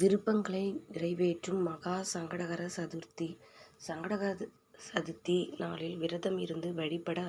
விருப்பங்களை நிறைவேற்றும் மகா சங்கடகர சதுர்த்தி. சங்கடகர சதுர்த்தி நாளில் விரதம் இருந்து வழிபட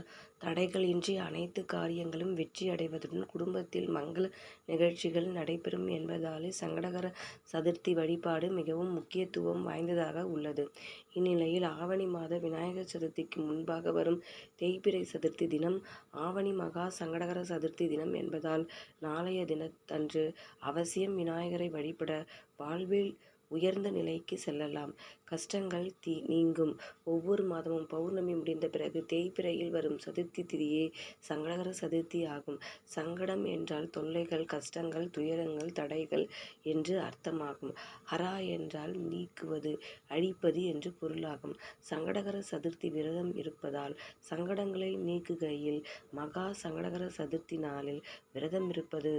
தடைகளின்றி அனைத்து காரியங்களும் வெற்றியடைவதுடன் குடும்பத்தில் மங்கள நிகழ்ச்சிகள் நடைபெறும் என்பதாலே சங்கடகர சதுர்த்தி வழிபாடு மிகவும் முக்கியத்துவம் வாய்ந்ததாக உள்ளது. இந்நிலையில் ஆவணி மாத விநாயகர் சதுர்த்திக்கு முன்பாக வரும் தேய்பிறை சதுர்த்தி தினம் ஆவணி மகா சங்கடகர சதுர்த்தி தினம் என்பதால் நாளைய தினத்தன்று அவசியம் விநாயகரை வழிபட வாழ்வில் உயர்ந்த நிலைக்கு செல்லலாம் கஷ்டங்கள் தீ நீங்கும். ஒவ்வொரு மாதமும் பௌர்ணமி முடிந்த பிறகு தேய்பிறையில் வரும் சதுர்த்தி திதியே சங்கடகர சதுர்த்தி ஆகும். சங்கடம் என்றால் தொல்லைகள் கஷ்டங்கள் துயரங்கள் தடைகள் என்று அர்த்தமாகும். ஹரா என்றால் நீக்குவது அழிப்பது என்று பொருளாகும். சங்கடகர சதுர்த்தி விரதம் இருப்பதால் சங்கடங்களை நீக்குகையில் மகா சங்கடகர சதுர்த்தி நாளில் விரதம் இருப்பது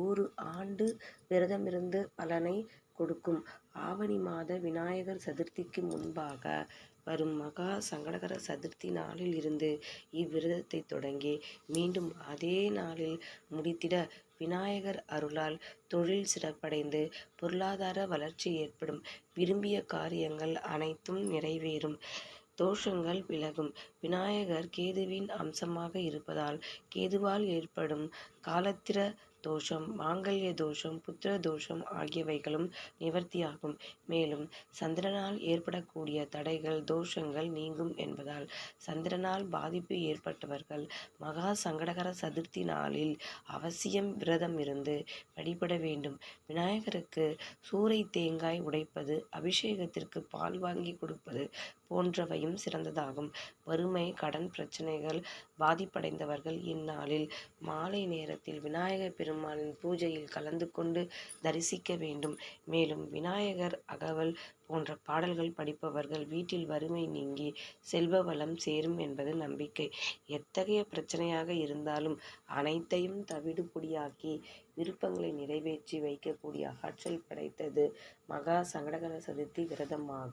ஒரு ஆண்டு விரதமிருந்து பலனை கொடுக்கும். ஆவணி மாத விநாயகர் சதுர்த்திக்கு முன்பாக வரும் மகா சங்கடகர சதுர்த்தி நாளில் இருந்து இவ்விரதத்தை தொடங்கி மீண்டும் அதே நாளில் முடித்திட விநாயகர் அருளால் தொழில் சிறப்படைந்து பொருளாதார வளர்ச்சி ஏற்படும். விரும்பிய காரியங்கள் அனைத்தும் நிறைவேறும். தோஷங்கள் விலகும். விநாயகர் கேதுவின் அம்சமாக இருப்பதால் கேதுவால் ஏற்படும் காலத்திர தோஷம் மாங்கல்ய தோஷம் புத்திர தோஷம் ஆகியவைகளும் நிவர்த்தியாகும். மேலும் சந்திரனால் ஏற்படக்கூடிய தடைகள் தோஷங்கள் நீங்கும் என்பதால் சந்திரனால் பாதிப்பு ஏற்பட்டவர்கள் மகா சங்கடகர சதுர்த்தி நாளில் அவசியம் விரதம் இருந்து வழிபட வேண்டும். விநாயகருக்கு சூறை தேங்காய் உடைப்பது அபிஷேகத்திற்கு பால் வாங்கி கொடுப்பது போன்றவையும் சிறந்ததாகும். வறுமை கடன் பிரச்சனைகள் பாதிப்படைந்தவர்கள் இந்நாளில் மாலை நேரத்தில் விநாயகர் பெருமாளின் பூஜையில் கலந்து கொண்டு தரிசிக்க வேண்டும். மேலும் விநாயகர் அகவல் போன்ற பாடல்கள் படிப்பவர்கள் வீட்டில் வறுமை நீங்கி செல்வ வளம் சேரும் என்பது நம்பிக்கை. எத்தகைய பிரச்சனையாக இருந்தாலும் அனைத்தையும் தவிடுபொடியாக்கி விருப்பங்களை நிறைவேற்றி வைக்கக்கூடிய ஆற்றல் படைத்தது மகா சங்கடகர சதுர்த்தி விரதமாகும்.